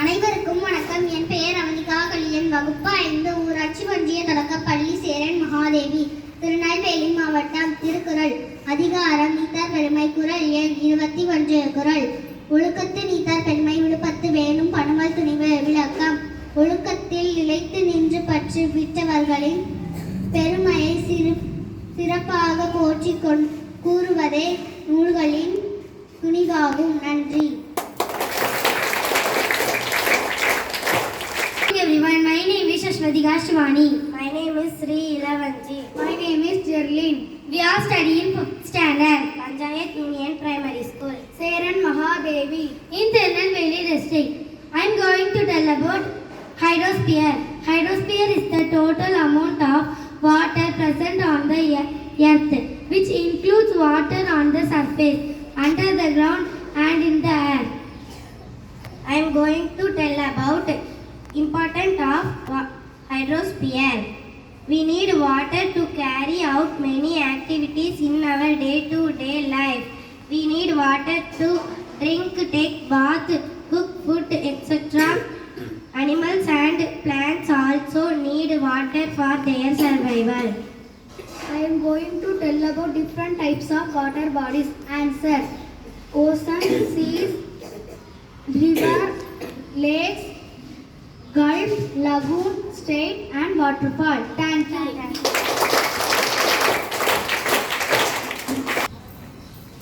அனைவருக்கும் வணக்கம். என் பெயர் அவனிகா கலியன் வகுப்பு ஐந்து ஊராட்சி ஒன்றிய தொடக்க பள்ளி சேரன் மகாதேவி. திருநெல்வேலி மாவட்டம் திருக்குறள். அதிகாரம் நீத்தார் பெருமை குரல் எண் இருபத்தி ஒன்று குரல். ஒழுக்கத்து நீத்தார் பெருமை விழுப்பத்து வேணும் பணுவல் துணிவு விளக்கம். ஒழுக்கத்தில் நிலைத்து நின்று பற்று விட்டவர்களின் பெருமையை சிறு சிறப்பாக போற்றி கொண் கூறுவதே நூல்களின் துணிவாகும். நன்றி. Is Shivani. My name is Sri Ilavanji. My name is Jerlin. We are studying 5th standard Panchayat Union Primary School. Saran Mahadevi in Tirunelveli district. I am going to tell about hydrosphere. Hydrosphere is the total amount of water present on the earth, which includes water on the surface, under the ground and in the air. I am going to tell about importance of wa- hydrosphere. We need water to carry out many activities in our day-to-day life. We need water to drink, take bath, cook food, etc. Animals and plants also need water for their survival. I am going to tell about different types of water bodies. Answer. Ocean, seas, river, gulf, lagoon, state and waterfall. Thank you.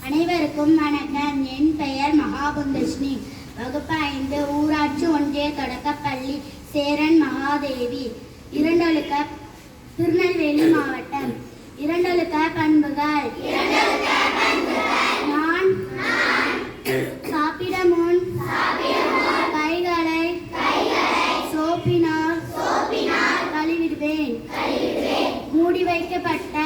அனைவருக்கும் வணக்கம். என் பெயர் மகாபுந்தஷ்ணி வகுப்பு ஐந்து ஊராட்சி ஒன்றிய தொடக்கப்பள்ளி சேரன் மகாதேவி. இரண்டொழுக்க திருநெல்வேலி மாவட்டம். இரண்டொழுக்க பண்புகள். நான் சாப்பிட बैठ के पढ़ता